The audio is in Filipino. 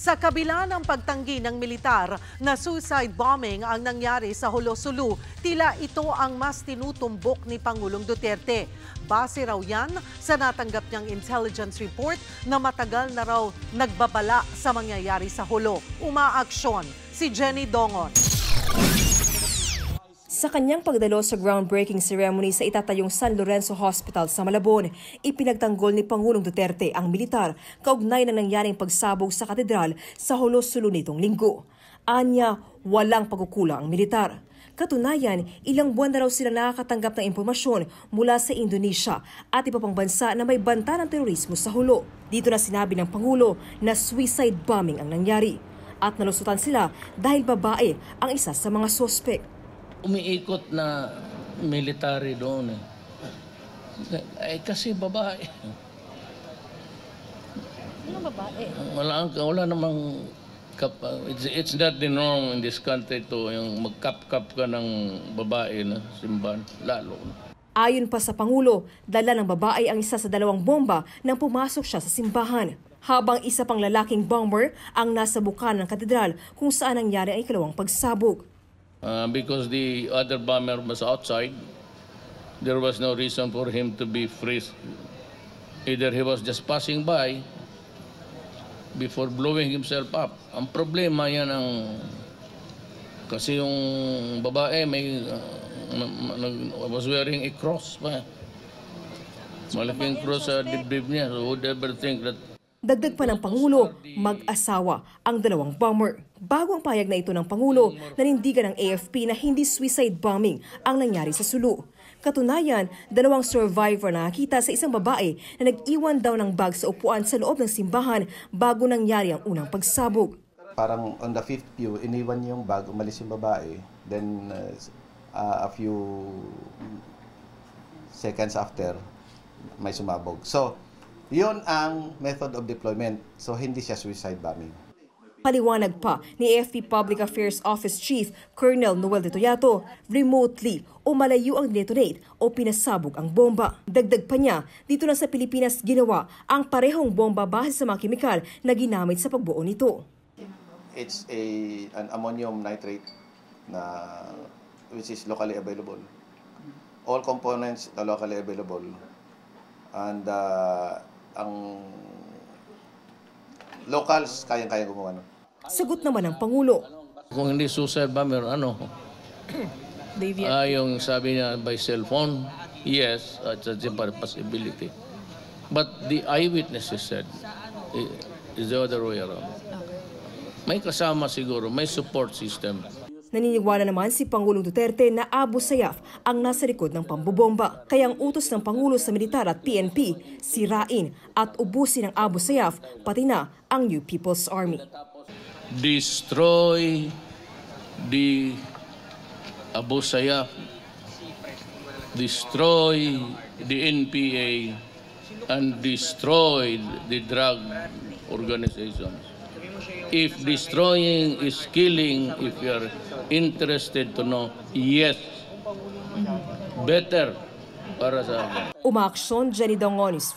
Sa kabila ng pagtanggi ng militar na suicide bombing ang nangyari sa Holosulu, tila ito ang mas tinutumbok ni Pangulong Duterte. Base raw yan sa natanggap niyang intelligence report na matagal na raw nagbabala sa mangyayari sa Holo. Umaaksyon si Jenny Dongon. Sa kanyang pagdalo sa groundbreaking ceremony sa itatayong San Lorenzo Hospital sa Malabon, ipinagtanggol ni Pangulong Duterte ang militar kaugnay ng nangyaring pagsabog sa katedral sa Holosulu nitong linggo. Anya, walang pagkukulang ang militar. Katunayan, ilang buwan na raw sila nakakatanggap ng impormasyon mula sa Indonesia at iba pang bansa na may banta ng terorismo sa hulo. Dito na sinabi ng Pangulo na suicide bombing ang nangyari at nalusutan sila dahil babae ang isa sa mga sospek umiikot na military doon eh. Eh kasi babae. Anong babae? Wala, wala namang kap, it's, it's not the norm in this country to yung magkap-kap ka ng babae na simbahan, lalo. Ayon pa sa Pangulo, dala ng babae ang isa sa dalawang bomba nang pumasok siya sa simbahan. Habang isa pang lalaking bomber ang nasa bukan ng katedral kung saan nangyari ang ikalawang pagsabog. Uh, because the other bomber was outside, there was no reason for him to be free. Either he was just passing by before blowing himself up. Ang problema yan ang kasi yung babae may uh, was wearing a cross pa. Malaking cross sa dibdib niya. So would ever think that Dagdag pa ng Pangulo, mag-asawa ang dalawang bomber. Bago ang payag na ito ng Pangulo, nanindigan ng AFP na hindi suicide bombing ang nangyari sa Sulu. Katunayan, dalawang survivor na nakita sa isang babae na nag-iwan daw ng bag sa upuan sa loob ng simbahan bago nangyari ang unang pagsabog. Parang on the fifth pew, iniwan yung bag, umalis yung babae. Then uh, a few seconds after, may sumabog. So, yun ang method of deployment. So, hindi siya suicide bombing. Paliwanag pa ni AFP Public Affairs Office Chief Colonel Noel de Toyato, remotely o malayo ang detonate o pinasabog ang bomba. Dagdag pa niya, dito na sa Pilipinas ginawa ang parehong bomba base sa mga kemikal na ginamit sa pagbuo nito. It's a an ammonium nitrate na which is locally available. All components are locally available. And uh, ang locals kayang-kaya gumawa nun. Sagot naman ng Pangulo. kung hindi suicide bomber, ano? Ah, yung sabi niya by cellphone, yes, it's a possibility. But the eyewitnesses said, i- is the other way around. May kasama siguro, may support system. Naniniwala naman si Pangulong Duterte na Abu Sayyaf ang nasa likod ng pambobomba. Kaya ang utos ng Pangulo sa militar at PNP, sirain at ubusin ang Abu Sayyaf pati na ang New People's Army. Destroy the Abu Sayyaf, destroy the NPA, and destroy the drug organizations. If destroying is killing, if you are interested to know, yes, better para sa akin. Umaaksyon, Jenny Dongonis.